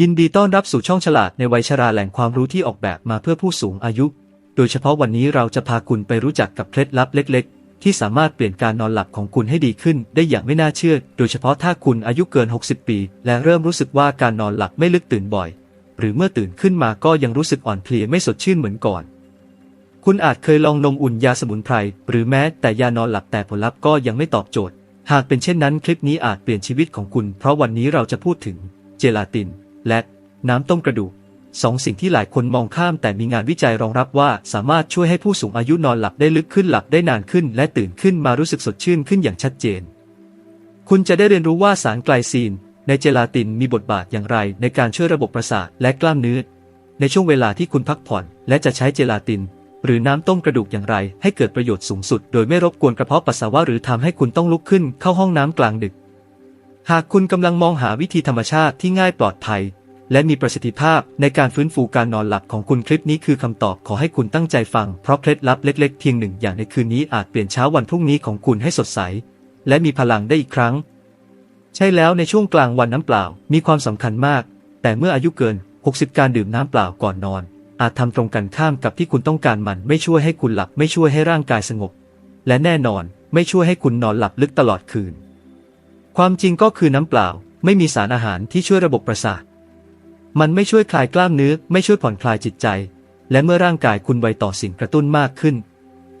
ยินดีต้อนรับสู่ช่องฉลาดในวัยชราแหล่งความรู้ที่ออกแบบมาเพื่อผู้สูงอายุ โดยเฉพาะวันนี้เราจะพาคุณไปรู้จักกับเคล็ดลับเล็ก ๆ ที่สามารถเปลี่ยนการนอนหลับของคุณให้ดีขึ้นได้อย่างไม่น่าเชื่อ โดยเฉพาะถ้าคุณอายุเกิน 60 ปี และเริ่มรู้สึกว่าการนอนหลับไม่ลึกตื่นบ่อย หรือเมื่อตื่นขึ้นมาก็ยังรู้สึกอ่อนเพลียไม่สดชื่นเหมือนก่อน คุณอาจเคยลองนมอุ่นยาสมุนไพรหรือแม้แต่ยานอนหลับแต่ผลลัพธ์ก็ยังไม่ตอบโจทย์ หากเป็นเช่นนั้นคลิปนี้อาจเปลี่ยนชีวิตของคุณ เพราะวันนี้เราจะพูดถึงเจลาติน และน้ำต้มกระดูกสองสิ่งที่หลายคนมองข้ามแต่มีงานวิจัยรองรับว่าสามารถช่วยให้ผู้สูงอายุนอนหลับได้ลึกขึ้นหลับได้นานขึ้น และตื่นขึ้นมารู้สึกสดชื่นขึ้นอย่างชัดเจน คุณจะได้เรียนรู้ว่าสารไกลซีน ในเจลาตินมีบทบาทอย่างไร ในการช่วยระบบประสาทและกล้ามเนื้อ ในช่วงเวลาที่คุณพักผ่อน และจะใช้เจลาติน หรือน้ำต้มกระดูกอย่างไร ให้เกิดประโยชน์สูงสุด โดยไม่รบกวนกระเพาะปัสสาวะหรือทำให้คุณต้องลุกขึ้นเข้าห้องน้ำกลางดึก หากคุณกำลังมองหาวิธีธรรมชาติที่ง่ายปลอดภัย และมีประสิทธิภาพในการฟื้นฟูการนอนหลับของคุณคลิปนี้คือคำตอบขอให้คุณตั้งใจฟัง เพราะเคล็ดลับเล็กๆเพียงหนึ่งอย่างในคืนนี้อาจเปลี่ยนเช้าวันพรุ่งนี้ของคุณให้สดใส และมีพลังได้อีกครั้ง ใช่แล้วในช่วงกลางวันน้ำเปล่ามีความสำคัญมาก แต่เมื่ออายุเกิน 60 การดื่มน้ำเปล่าก่อนนอน อาจทำตรงกันข้ามกับที่คุณต้องการมันไม่ช่วยให้คุณหลับไม่ช่วยให้ร่างกายสงบ และแน่นอนไม่ช่วยให้คุณนอนหลับลึกตลอดคืน ความจริงก็คือน้ำเปล่า ไม่มีสารอาหารที่ช่วยระบบประสาท มันไม่ช่วยคลายกล้ามเนื้อ ไม่ช่วยผ่อนคลายจิตใจ และเมื่อร่างกายคุณไวต่อสิ่งกระตุ้นมากขึ้น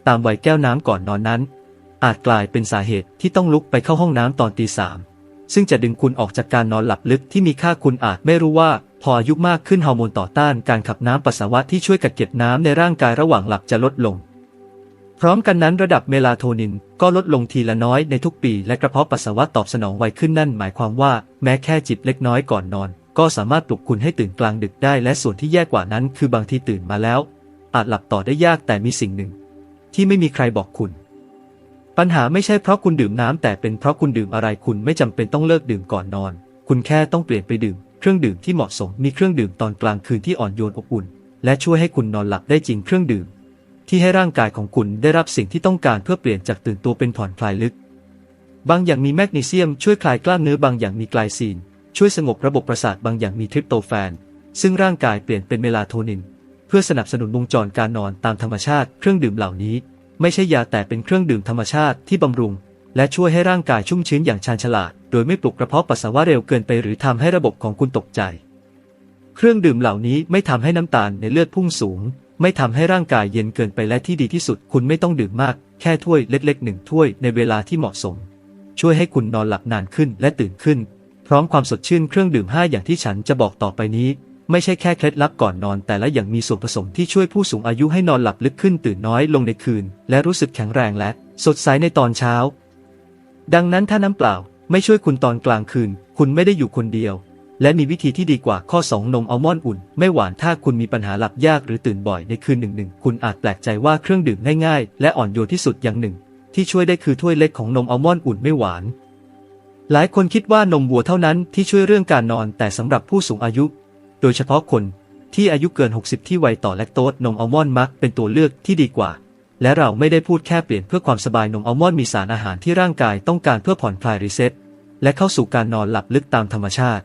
ตามไวแก้วน้ำก่อนนอนนั้น อาจกลายเป็นสาเหตุที่ต้องลุกไปเข้าห้องน้ำตอนตีสามซึ่งจะดึงคุณออกจากการนอนหลับลึกที่มีค่าคุณอาจไม่รู้ว่า พออายุมากขึ้นฮอร์โมนต่อต้านการขับน้ำปัสสาวะที่ช่วยกักเก็บน้ำในร่างกายระหว่างหลับจะลดลง พร้อมกันนั้นระดับเมลาโทนินก็ลดลงทีละน้อยในทุกปี และกระเพาะปัสสาวะตอบสนองไวขึ้นนั่นหมายความว่า แม้แค่จิบเล็กน้อยก่อนนอน ก็สามารถปลุกคุณให้ตื่นกลางดึกได้ และส่วนที่แย่กว่านั้น คือบางทีตื่นมาแล้ว อาจหลับต่อได้ยากแต่มีสิ่งหนึ่ง ที่ไม่มีใครบอกคุณ ปัญหาไม่ใช่เพราะคุณดื่มน้ำแต่เป็นเพราะคุณดื่มอะไรคุณไม่จำเป็นต้องเลิกดื่มก่อนนอน คุณแค่ต้องเปลี่ยนไปดื่ม เครื่องดื่มที่เหมาะสมมีเครื่องดื่มตอนกลางคืนที่อ่อนโยนอบอุ่น และช่วยให้คุณนอนหลับได้จริงเครื่องดื่ม ที่ให้ร่างกายของคุณได้รับสิ่งที่ต้องการเพื่อเปลี่ยนจากตื่นตัวเป็นผ่อนคลายลึก บางอย่างมีแมกนีเซียมช่วยคลายกล้ามเนื้อบางอย่างมีไกลซีน ช่วยสงบระบบประสาทบางอย่างมีทริปโตแฟน ซึ่งร่างกายเปลี่ยนเป็นเมลาโทนิน เพื่อสนับสนุนวงจรการนอนตามธรรมชาติ เครื่องดื่มเหล่านี้ ไม่ใช่ยาแต่เป็นเครื่องดื่มธรรมชาติที่บำรุง และช่วยให้ร่างกายชุ่มชื้นอย่างชาญฉลาด โดยไม่ปลุกกระเพาะปัสสาวะเร็วเกินไปหรือทำให้ระบบของคุณตกใจ เครื่องดื่มเหล่านี้ไม่ทำให้น้ำตาลในเลือดพุ่งสูง ไม่ทำให้ร่างกายเย็นเกินไปและที่ดีที่สุด คุณไม่ต้องดื่มมาก แค่ถ้วยเล็กๆหนึ่งถ้วยในเวลาที่เหมาะสม ช่วยให้คุณนอนหลับนานขึ้นและตื่นขึ้น พร้อมความสดชื่นเครื่องดื่ม 5 อย่างที่ฉันจะบอกต่อไปนี้ ไม่ใช่แค่เคล็ดลับก่อนนอน แต่ละอย่างมีส่วนผสมที่ช่วยผู้สูงอายุให้นอนหลับลึกขึ้นตื่นน้อยลงในคืน และรู้สึกแข็งแรงและสดใสในตอนเช้า ดังนั้นถ้าน้ำเปล่าไม่ช่วยคุณตอนกลางคืน คุณไม่ได้อยู่คนเดียว และมีวิธีที่ดีกว่าข้อ 2 นมอัลมอนด์อุ่น ไม่หวานถ้าคุณมีปัญหาหลับยากหรือตื่นบ่อยในคืนหนึ่งหนึ่งคุณอาจแปลกใจว่าเครื่องดื่มง่ายๆและอ่อนโยนที่สุดอย่างหนึ่ง ที่ช่วยได้คือถ้วยเล็กของนมอัลมอนด์อุ่นไม่หวาน หลายคนคิดว่านมวัวเท่านั้นที่ช่วยเรื่องการนอนแต่สำหรับผู้สูงอายุ โดยเฉพาะคนที่อายุเกิน 60 ที่ไวต่อแลคโตสนมอัลมอนด์มักเป็นตัวเลือกที่ดีกว่า และเราไม่ได้พูดแค่เปลี่ยนเพื่อความสบายนมอัลมอนด์มีสารอาหารที่ร่างกายต้องการเพื่อผ่อนคลายรีเซ็ตและเข้าสู่การนอนหลับลึกตามธรรมชาติ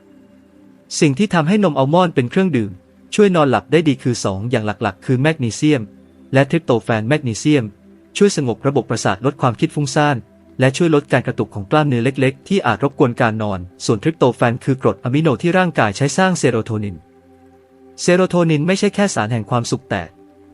สิ่งที่ทำให้นมอัลมอนด์เป็นเครื่องดื่ม ช่วยนอนหลับได้ดีคือ 2 อย่างหลักๆ คือแมกนีเซียม และทริปโตแฟนแมกนีเซียม ช่วยสงบระบบประสาทลดความคิดฟุ้งซ่าน และช่วยลดการกระตุกของกล้ามเนื้อเล็ก ๆ ที่อาจรบกวนการนอน ส่วนทริปโตแฟนคือกรดอะมิโนที่ร่างกายใช้สร้างเซโรโทนิน เซโรโทนินไม่ใช่แค่สารแห่งความสุขแต่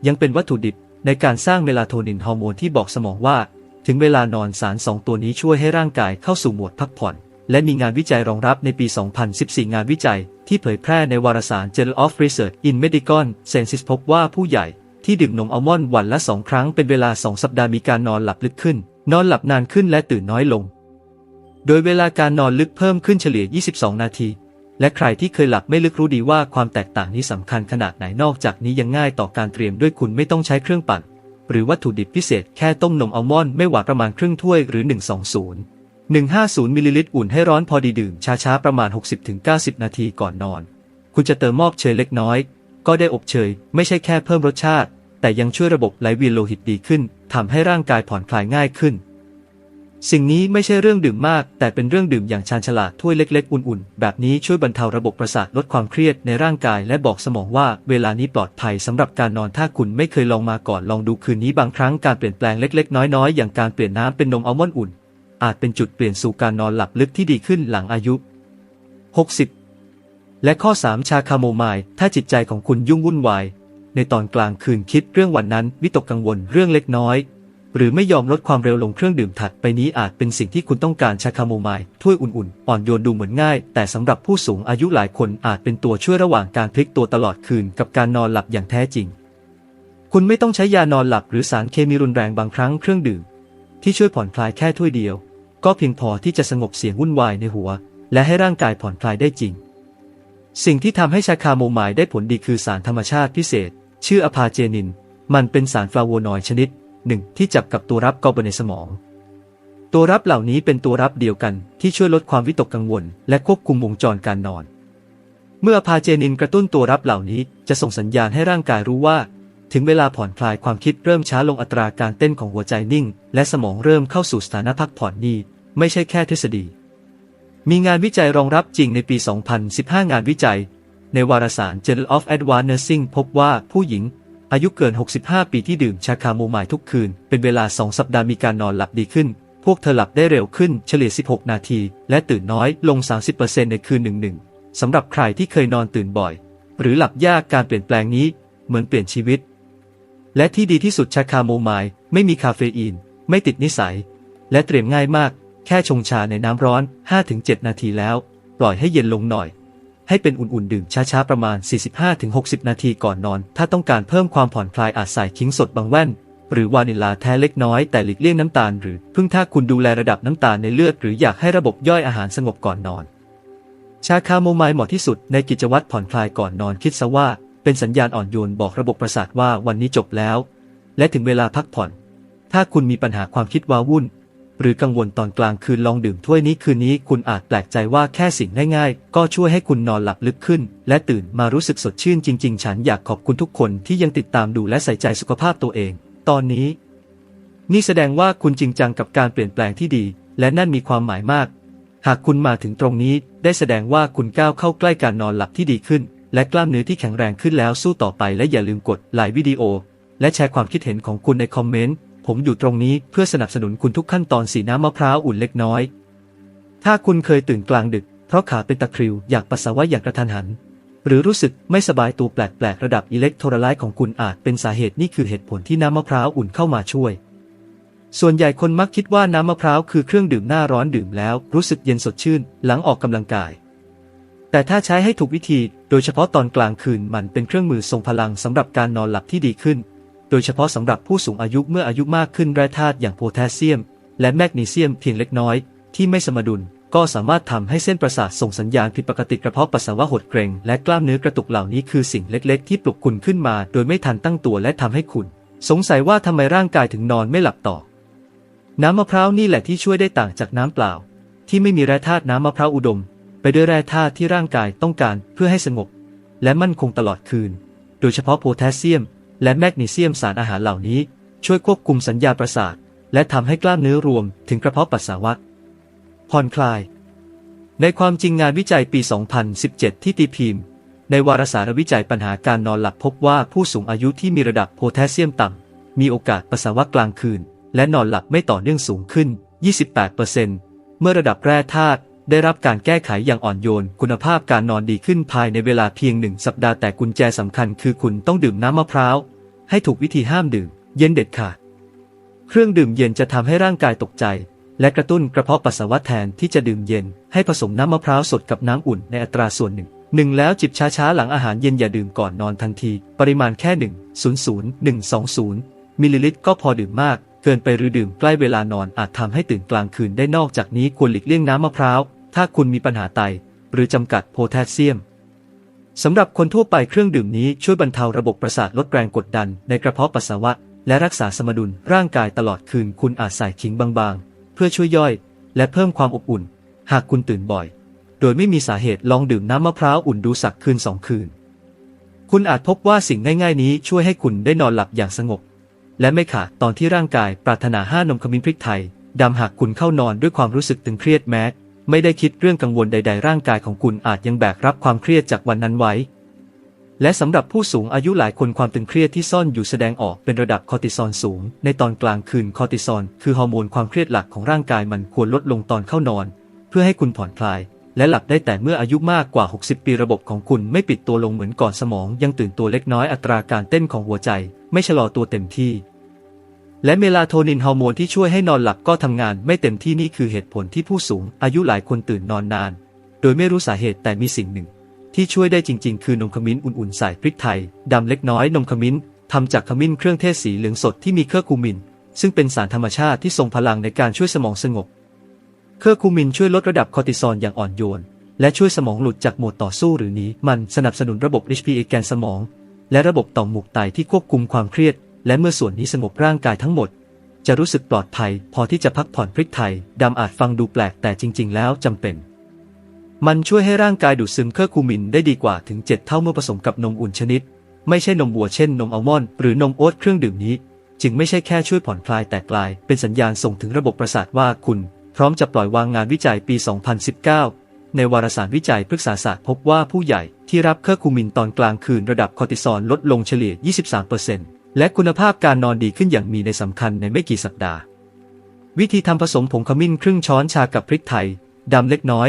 ยังเป็นวัตถุดิบในการสร้างเมลาโทนินฮอร์โมนที่บอกสมองว่า ถึงเวลานอนสารสองตัวนี้ช่วยให้ร่างกายเข้าสู่โหมดพักผ่อน และมีงานวิจัยรองรับในปี 2014 งานวิจัย ที่เผยแพร่ในวารสาร Journal of Research in Medical Sciences พบว่าผู้ใหญ่ที่ดื่มนมอัลมอนด์วันละ2ครั้งเป็นเวลา 2 สัปดาห์มีการนอนหลับลึกขึ้น นอนหลับนานขึ้นและตื่นน้อยลง โดยเวลาการนอนลึกเพิ่มขึ้นเฉลี่ย 22 นาที และใครที่เคยหลับไม่ลึกรู้ดีว่าความแตกต่างนี้สำคัญขนาดไหนนอกจากนี้ยังง่ายต่อการเตรียมด้วยคุณไม่ต้องใช้เครื่องปั่น หรือวัตถุดิบพิเศษแค่ต้มนมอัลมอนด์ไม่หวานประมาณครึ่งถ้วยหรือ 120 150มิลลิลิตรอุ่นให้ร้อนพอดีดื่มช้าๆประมาณ 60-90 นาทีก่อนนอน คุณจะเติมมอบเชยเล็กน้อย ก็ได้อบเชย ไม่ใช่แค่เพิ่มรสชาติ แต่ยังช่วยระบบไหลเวียนโลหิตดีขึ้นทำให้ร่างกายผ่อนคลายง่ายขึ้น สิ่งนี้ไม่ใช่เรื่องดื่มมาก แต่เป็นเรื่องดื่มอย่างชาญฉลาดถ้วยเล็กๆ อุ่นๆ แบบนี้ช่วยบรรเทาระบบประสาทลดความเครียดในร่างกายและบอกสมองว่าเวลานี้ปลอดภัยสำหรับการนอนถ้าคุณไม่เคยลองมาก่อนลองดูคืนนี้บางครั้งการเปลี่ยนแปลงเล็ก ๆ น้อยๆ อย่างการเปลี่ยนน้ำเป็นนมอัลมอนด์อุ่น อาจเป็นจุดเปลี่ยนสู่การนอนหลับลึกที่ดีขึ้นหลังอายุ 60 และข้อ 3 ชาคาโมไมล์ถ้าจิตใจของคุณยุ่งวุ่นวาย ในตอนกลางคืนคิดเรื่องวันนั้นวิตกกังวลเรื่องเล็กน้อย หรือไม่ยอมลดความเร็วลงเครื่องดื่มถัดไปนี้อาจเป็นสิ่งที่คุณต้องการชาคาโมไมล์ถ้วยอุ่นๆ อ่อนโยนดูเหมือนง่าย แต่สำหรับผู้สูงอายุหลายคนอาจเป็นตัวช่วยระหว่างการพลิกตัวตลอดคืนกับการนอนหลับอย่างแท้จริง คุณไม่ต้องใช้ยานอนหลับหรือสารเคมีรุนแรงบางครั้งเครื่องดื่ม ที่ช่วยผ่อนคลายแค่ถ้วยเดียว ก็เพียงพอที่จะสงบเสียงวุ่นวายในหัว และให้ร่างกายผ่อนคลายได้จริง สิ่งที่ทำให้ชาคาโมไมล์ได้ผลดีคือสารธรรมชาติพิเศษ ชื่ออะพาเจนิน มันเป็นสารฟลาโวนอยด์ชนิดหนึ่งที่จับกับตัวรับกอบในสมอง ตัวรับเหล่านี้เป็นตัวรับเดียวกันที่ช่วยลดความวิตกกังวล และควบคุมวงจรการนอน เมื่ออะพาเจนินกระตุ้นตัวรับเหล่านี้จะส่งสัญญาณให้ร่างกายรู้ว่า ถึงเวลาผ่อนคลายความคิดเริ่มช้าลงอัตราการเต้นของหัวใจนิ่ง และสมองเริ่มเข้าสู่สถานะพักผ่อนนี่ไม่ใช่แค่ทฤษฎีมีงานวิจัยรองรับจริงในปี 2015 งานวิจัย ในวารสาร Journal of Advanced Nursing พบว่าผู้หญิง อายุเกิน 65 ปีที่ดื่มชาคาโมไมล์ทุกคืน เป็นเวลา 2 สัปดาห์มีการนอนหลับดีขึ้น พวกเธอหลับได้เร็วขึ้นเฉลี่ย 16 นาที และตื่นน้อยลง 30%ในคืนหนึ่งๆสำหรับใครที่เคยนอนตื่นบ่อย หรือหลับยากการเปลี่ยนแปลงนี้ เหมือนเปลี่ยนชีวิต และที่ดีที่สุดชาคาโมไมล์ไม่มีคาเฟอีน ไม่ติดนิสัย และเตรียมง่ายมาก แค่ชงชาในน้ำร้อน 5-7 นาทีแล้ว ปล่อยให้เย็นลงหน่อย ให้เป็นอุ่นๆ ดื่มช้าๆ ประมาณ 45-60 นาทีก่อนนอน ถ้าต้องการเพิ่มความผ่อนคลายอาจใส่ขิงสดบางแว่น หรือวานิลาแท้เล็กน้อยแต่หลีกเลี่ยงน้ำตาลหรือพึ่งถ้าคุณดูแลระดับน้ำตาลในเลือดหรืออยากให้ระบบย่อยอาหารสงบก่อนนอน ชาคาโมไมล์เหมาะที่สุดในกิจวัตรผ่อนคลายก่อนนอนคิดซะว่า เป็นสัญญาณอ่อนโยนบอกระบบประสาทว่าวันนี้จบแล้ว และถึงเวลาพักผ่อน ถ้าคุณมีปัญหาความคิดว้าวุ่น หรือกังวลตอนกลางคืนลองดื่มถ้วยนี้คืนนี้คุณอาจแปลกใจว่าแค่สิ่งง่ายๆ ก็ช่วยให้คุณนอนหลับลึกขึ้น และตื่นมารู้สึกสดชื่นจริงๆ ฉันอยากขอบคุณทุกคนที่ยังติดตามดูและใส่ใจสุขภาพตัวเอง ตอนนี้ นี่แสดงว่าคุณจริงจังกับการเปลี่ยนแปลงที่ดี และนั่นมีความหมายมาก หากคุณมาถึงตรงนี้ได้แสดงว่าคุณก้าวเข้าใกล้การนอนหลับที่ดีขึ้น และกล้ามเนื้อที่แข็งแรงขึ้นแล้วสู้ต่อไปและอย่าลืมกดไลค์วิดีโอและแชร์ความคิดเห็นของคุณในคอมเมนต์ ผมอยู่ตรงนี้เพื่อสนับสนุนคุณทุกขั้นตอนสีน้ำมะพร้าวอุ่นเล็กน้อย ถ้าคุณเคยตื่นกลางดึก เพราะขาเป็นตะคริวอยากปัสสาวะอย่างกระทันหัน หรือรู้สึกไม่สบายตัวแปลกๆระดับอิเล็กโทรไลต์ของคุณอาจเป็นสาเหตุนี่คือเหตุผลที่น้ำมะพร้าวอุ่นเข้ามาช่วย ส่วนใหญ่คนมักคิดว่าน้ำมะพร้าวคือเครื่องดื่มหน้าร้อนดื่มแล้วรู้สึกเย็นสดชื่น หลังออกกำลังกาย แต่ถ้าใช้ให้ถูกวิธี โดยเฉพาะตอนกลางคืนมันเป็นเครื่องมือทรงพลังสำหรับการนอนหลับที่ดีขึ้น โดยเฉพาะสำหรับผู้สูงอายุเมื่ออายุมากขึ้นแร่ธาตุอย่างโพแทสเซียม และแมกนีเซียมเพียงเล็กน้อย ที่ไม่สมดุล ก็สามารถทำให้เส้นประสาทส่งสัญญาณผิดปกติกระเพาะปัสสาวะหดเกร็งและกล้ามเนื้อกระตุกเหล่านี้คือสิ่งเล็ก ๆ ที่ปลุกคุณขึ้นมา โดยไม่ทันตั้งตัวและทำให้คุณ สงสัยว่าทำไมร่างกายถึงนอนไม่หลับต่อ น้ำมะพร้าวนี่แหละที่ช่วยได้ต่างจากน้ำเปล่า ที่ไม่มีแร่ธาตุน้ำมะพร้าวอุดม ไปด้วยแร่ธาตุที่ร่างกายต้องการเพื่อให้สงบ และมั่นคงตลอดคืน โดยเฉพาะโพแทสเซียม และแมกนีเซียมสารอาหารเหล่านี้ ช่วยควบคุมสัญญาประสาท และทำให้กล้ามเนื้อรวมถึงกระเพาะปัสสาวะผ่อนคลาย ในความจริงงานวิจัยปี 2017 ที่ตีพิมพ์ ในวารสารวิจัยปัญหาการนอนหลับพบว่าผู้สูงอายุที่มีระดับโพแทสเซียมต่ำมีโอกาสปัสสาวะกลางคืน และนอนหลับไม่ต่อเนื่องสูงขึ้น 28%เมื่อระดับแร่ธาตุ ได้รับการแก้ไขอย่างอ่อนโยน คุณภาพการนอนดีขึ้นภายในเวลาเพียงหนึ่งสัปดาห์แต่กุญแจสำคัญคือคุณต้องดื่มน้ำมะพร้าว ให้ถูกวิธีห้ามดื่ม เย็นเด็ดขาด เครื่องดื่มเย็นจะทำให้ร่างกายตกใจ และกระตุ้นกระเพาะปัสสาวะแทนที่จะดื่มเย็น ให้ผสมน้ำมะพร้าวสดกับน้ำอุ่นในอัตราส่วนหนึ่งหนึ่งแล้วจิบช้าๆหลังอาหารเย็นอย่าดื่มก่อนนอนทันที ปริมาณแค่1 0 0 120มิลลิลิตรก็พอดื่มมาก เกินไปหรือดื่มใกล้เวลานอนอาจทำให้ตื่นกลางคืนได้นอกจากนี้ควรหลีกเลี่ยงน้ำมะพร้าว ถ้าคุณมีปัญหาไต หรือจำกัดโพแทสเซียมสำหรับคนทั่วไปเครื่องดื่มนี้ช่วยบรรเทาระบบประสาทลดแรงกดดันในกระเพาะปัสสาวะ และรักษาสมดุลร่างกายตลอดคืนคุณอาจใส่ขิงบางๆ เพื่อช่วยย่อย และเพิ่มความอบอุ่น หากคุณตื่นบ่อย โดยไม่มีสาเหตุลองดื่มน้ำมะพร้าวอุ่นดูสักคืนสองคืน คุณอาจพบว่าสิ่งง่าย ๆ นี้ช่วยให้คุณได้นอนหลับอย่างสงบ และไม่ขาดตอนที่ร่างกายปรารถนาห้านมขมิ้นพริกไทยดำหากคุณเข้านอนด้วยความรู้สึกตึงเครียดแม้ ไม่ได้คิดเรื่องกังวลใด ๆ ร่างกายของคุณอาจยังแบกรับความเครียดจากวันนั้นไว้ และสำหรับผู้สูงอายุหลายคนความตึงเครียดที่ซ่อนอยู่แสดงออกเป็นระดับคอร์ติซอลสูง ในตอนกลางคืนคอร์ติซอลคือฮอร์โมนความเครียดหลักของร่างกายมันควรลดลงตอนเข้านอน เพื่อให้คุณผ่อนคลาย และหลับได้แต่เมื่ออายุมากกว่า 60 ปีระบบของคุณไม่ปิดตัวลงเหมือนก่อนสมอง ยังตื่นตัวเล็กน้อยอัตราการเต้นของหัวใจ ไม่ชะลอตัวเต็มที่ และเมลาโทนินฮอร์โมนที่ช่วยให้นอนหลับก็ทำงานไม่เต็มที่นี่คือเหตุผลที่ผู้สูงอายุหลายคนตื่นนอนนาน โดยไม่รู้สาเหตุแต่มีสิ่งหนึ่ง ที่ช่วยได้จริง ๆ คือนมขมิ้นอุ่นๆใส่พริกไทยดำเล็กน้อยนมขมิ้นทำจากขมิ้นเครื่องเทศสีเหลืองสดที่มีเคอร์คูมิน ซึ่งเป็นสารธรรมชาติที่ทรงพลังในการช่วยสมองสงบ เคอร์คูมินช่วยลดระดับคอร์ติซอลอย่างอ่อนโยน และช่วยสมองหลุดจากโหมดต่อสู้หรือหนีมันสนับสนุนระบบ HPA แกนสมอง และระบบต่อมหมวกไตที่ควบคุมความเครียด และเมื่อส่วนนี้สงบร่างกายทั้งหมด จะรู้สึกปลอดภัย พอที่จะพักผ่อนพริกไทยดำอาจฟังดูแปลกแต่จริง ๆ แล้วจำเป็น มันช่วยให้ร่างกายดูดซึมเคอร์คูมินได้ดีกว่าถึง 7 เท่าเมื่อผสมกับนมอุ่นชนิด ไม่ใช่นมวัวเช่นนมอัลมอนด์หรือนมโอ๊ตเครื่องดื่มนี้ จึงไม่ใช่แค่ช่วยผ่อนคลายแต่กลาย เป็นสัญญาณส่งถึงระบบประสาทว่าคุณ พร้อมจะปล่อยวางงานวิจัยปี 2019ในวารสารวิจัยพฤกษาศาสตร์พบว่าผู้ใหญ่ที่รับเคอร์คูมินตอนกลางคืนระดับคอร์ติซอลลดลงเฉลี่ย 23% และคุณภาพการนอนดีขึ้นอย่างมีในสำคัญในไม่กี่สัปดาห์ วิธีทำผสมผงขมิ้นครึ่งช้อนชากับพริกไทยดำเล็กน้อย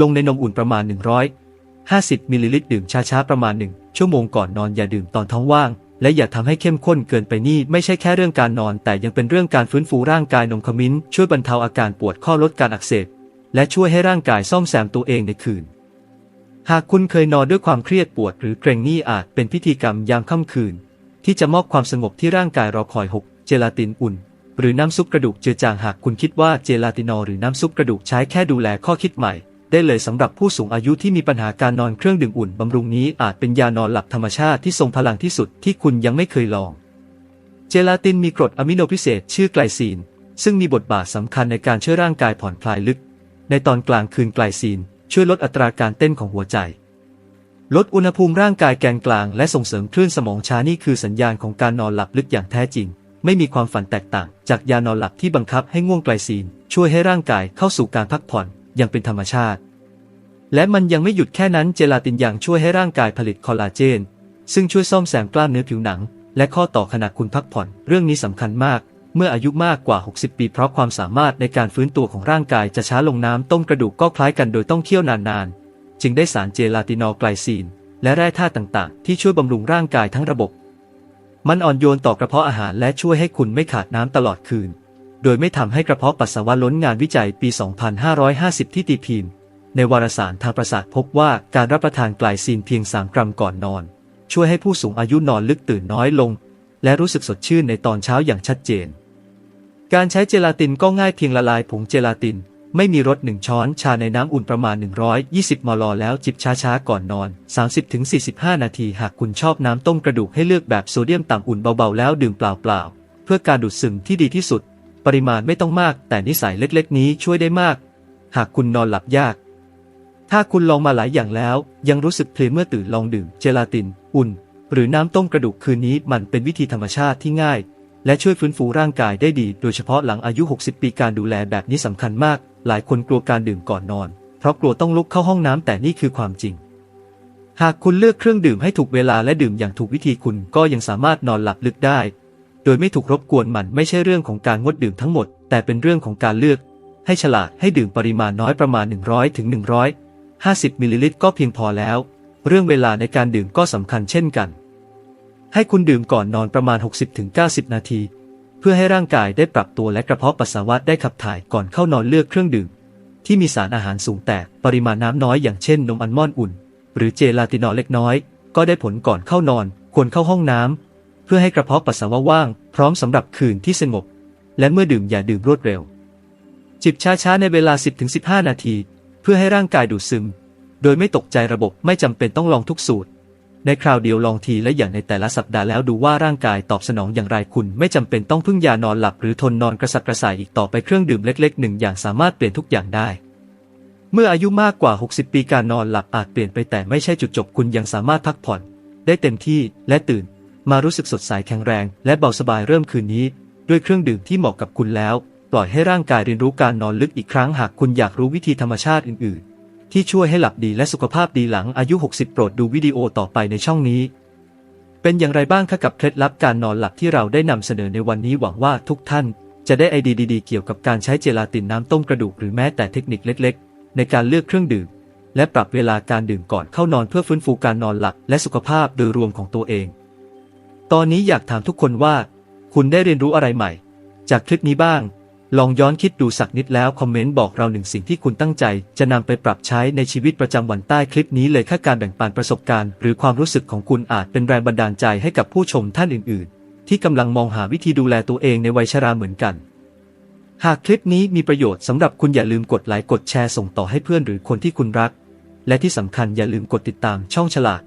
ลงในนมอุ่นประมาณ 150มิลลิลิตรดื่มช้าๆประมาณ 1 ชั่วโมงก่อนนอนอย่าดื่มตอนท้องว่าง และอย่าทำให้เข้มข้นเกินไปนี่ไม่ใช่แค่เรื่องการนอน แต่ยังเป็นเรื่องการฟื้นฟูร่างกายนมขมิ้น ช่วยบรรเทาอาการปวดข้อลดการอักเสบและช่วยให้ร่างกายซ่อมแซมตัวเองในคืน หากคุณเคยนอนด้วยความเครียดปวดหรือเกรงนี่อาจเป็นพิธีกรรมยามค่ำคืน ที่จะมอบความสงบที่ร่างกายรอคอย 6 เจลาตินอุ่น หรือน้ำซุปกระดูกเจือจางหากคุณคิดว่าเจลาตินอหรือน้ำซุปกระดูกใช้แค่ดูแลข้อคิดใหม่ ได้เลยสำหรับผู้สูงอายุที่มีปัญหาการนอนเครื่องดื่มอุ่นบำรุงนี้อาจเป็นยานอนหลับธรรมชาติที่ทรงพลังที่สุดที่คุณยังไม่เคยลอง เจลาตินมีกรดอะมิโนพิเศษชื่อไกลซีน ซึ่งมีบทบาทสำคัญในการช่วยร่างกายผ่อนคลายลึก ในตอนกลางคืนไกลซีน ช่วยลดอัตราการเต้นของหัวใจ ลดอุณหภูมิร่างกายแกนกลางและส่งเสริมคลื่นสมองช้านี่คือสัญญาณของการนอนหลับลึกอย่างแท้จริง ไม่มีความฝันแตกต่าง จากยานอนหลับที่บังคับให้ง่วงไกลซีน ช่วยให้ร่างกายเข้าสู่การพักผ่อนอย่างเป็นธรรมชาติ และมันยังไม่หยุดแค่นั้นเจลาตินยังช่วยให้ร่างกายผลิตคอลลาเจน ซึ่งช่วยซ่อมแซมกล้ามเนื้อผิวหนัง และข้อต่อขณะคุณพักผ่อน เรื่องนี้สำคัญมาก เมื่ออายุมากกว่า 60 ปี เพราะความสามารถในการฟื้นตัวของร่างกายจะช้าลงน้ำต้มกระดูกก็คล้ายกันโดยต้องเคี่ยวนานๆ จึงได้สารเจลาตินอลไกลซีน และแร่ธาตุต่างๆ ที่ช่วยบำรุงร่างกายทั้งระบบ มันอ่อนโยนต่อกระเพาะอาหารและช่วยให้คุณไม่ขาดน้ำตลอดคืน โดยไม่ทำให้กระเพาะปัสสาวะล้นงานวิจัยปี 2550 ที่ตีพิมพ์ ในวารสารทางประสาทพบว่าการรับประทานไกลซีนเพียง 3 กรัมก่อนนอน ช่วยให้ผู้สูงอายุนอนลึกตื่นน้อยลง และรู้สึกสดชื่นในตอนเช้าอย่างชัดเจน การใช้เจลาตินก็ง่ายเพียงละลายผงเจลาติน ไม่มีรสหนึ่งช้อนชาในน้ำอุ่นประมาณ 120 มล แล้วจิบช้าๆ ก่อนนอน 30-45 นาที หากคุณชอบน้ำต้มกระดูกให้เลือกแบบโซเดียมต่ำอุ่นเบาๆ แล้วดื่มเปล่าๆ เพื่อการดูดซึมที่ดีที่สุด ปริมาณไม่ต้องมาก แต่นิสัยเล็กๆ นี้ช่วยได้มาก หากคุณนอนหลับยาก ถ้าคุณลองมาหลายอย่างแล้ว ยังรู้สึกเพลียเมื่อตื่นลองดื่มเจลาติน อุ่น หรือน้ำต้มกระดูกคืนนี้มันเป็นวิธีธรรมชาติที่ง่าย และช่วยฟื้นฟูร่างกายได้ดี โดยเฉพาะหลังอายุ 60 ปีการดูแลแบบนี้สำคัญมาก หลายคนกลัวการดื่มก่อนนอน เพราะกลัวต้องลุกเข้าห้องน้ำแต่นี่คือความจริง หากคุณเลือกเครื่องดื่มให้ถูกเวลาและดื่มอย่างถูกวิธีคุณก็ยังสามารถนอนหลับลึกได้ โดยไม่ถูกรบกวนมันไม่ใช่เรื่องของการงดดื่มทั้งหมด แต่เป็นเรื่องของการเลือก ให้ฉลาดให้ดื่มปริมาณน้อยประมาณ 100ถึง150มิลลิลิตรก็เพียงพอแล้ว เรื่องเวลาในการดื่มก็สำคัญเช่นกัน ให้คุณดื่มก่อนนอนประมาณ 60-90 นาที เพื่อให้ร่างกายได้ปรับตัวและกระเพาะปัสสาวะได้ขับถ่ายก่อนเข้านอนเลือกเครื่องดื่ม ที่มีสารอาหารสูงแต่ปริมาณน้ำน้อยอย่างเช่นนมอัลมอนด์อุ่น หรือเจลาตินอลเล็กน้อย ก็ได้ผลก่อนเข้านอน ควรเข้าห้องน้ำเพื่อให้กระเพาะปัสสาวะว่าง พร้อมสำหรับคืนที่สงบ และเมื่อดื่มอย่าดื่มรวดเร็ว จิบช้าๆในเวลา 10-15 นาที เพื่อให้ร่างกายดูดซึม โดยไม่ตกใจระบบไม่จำเป็นต้องลองทุกสูตร ในคราวเดียวลองทีและอย่างในแต่ละสัปดาห์แล้วดูว่าร่างกายตอบสนองอย่างไรคุณ ไม่จำเป็นต้องพึ่งยานอนหลับหรือทนนอนกระสับกระส่ายอีกต่อไปเครื่องดื่มเล็กๆหนึ่งอย่างสามารถเปลี่ยนทุกอย่างได้ เมื่ออายุมากกว่า 60 ปีการนอนหลับอาจเปลี่ยนไปแต่ไม่ใช่จุดจบคุณยังสามารถพักผ่อน ได้เต็มที่และตื่น มารู้สึกสดใสแข็งแรง และเบาสบายเริ่มคืนนี้ ด้วยเครื่องดื่มที่เหมาะกับคุณแล้ว ปล่อยให้ร่างกายเรียนรู้การนอนลึกอีกครั้งหากคุณอยากรู้วิธีธรรมชาติอื่นๆ ที่ช่วยให้หลับดีและสุขภาพดีหลังอายุ 60 โปรดดูวิดีโอต่อไปในช่องนี้ เป็นอย่างไรบ้างคะกับเคล็ดลับการนอนหลับที่เราได้นำเสนอในวันนี้หวังว่าทุกท่าน จะได้ไอเดียดีๆ เกี่ยวกับการใช้เจลาตินน้ำต้มกระดูกหรือแม้แต่เทคนิคเล็ก ๆ ในการเลือกเครื่องดื่ม และปรับเวลาการดื่มก่อนเข้านอนเพื่อฟื้นฟูการนอนหลับและสุขภาพโดยรวมของตัวเอง ตอนนี้อยากถามทุกคนว่า คุณได้เรียนรู้อะไรใหม่ จากคลิปนี้บ้าง ลองย้อนคิดดูสักนิดแล้วคอมเมนต์บอกเราหนึ่งสิ่งที่คุณตั้งใจ จะนำไปปรับใช้ในชีวิตประจำวันใต้คลิปนี้เลยค่การแบ่งปันประสบการณ์ หรือความรู้สึกของคุณอาจเป็นแรงบันดาลใจให้กับผู้ชมท่านอื่น ๆ ที่กำลังมองหาวิธีดูแลตัวเองในวัยชราเหมือนกัน หากคลิปนี้มีประโยชน์สำหรับคุณอย่าลืมกดไลค์กดแชร์ส่งต่อให้เพื่อนหรือคนที่คุณรัก และที่สำคัญอย่าลืมกดติดตามช่องฉลาด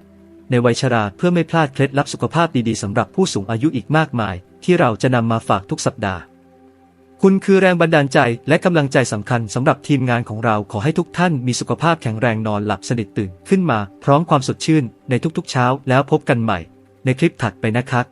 ในวัยชราเพื่อไม่พลาดเคล็ดลับสุขภาพดี ๆสำหรับผู้สูงอายุอีกมากมาย ที่เราจะนำมาฝากทุกสัปดาห์ คุณคือแรงบันดาลใจและกำลังใจสำคัญสำหรับทีมงานของเราขอให้ทุกท่านมีสุขภาพแข็งแรงนอนหลับสนิทตื่นขึ้นมา พร้อมความสดชื่นในทุกๆเช้าแล้วพบกันใหม่ ในคลิปถัดไปนะครับ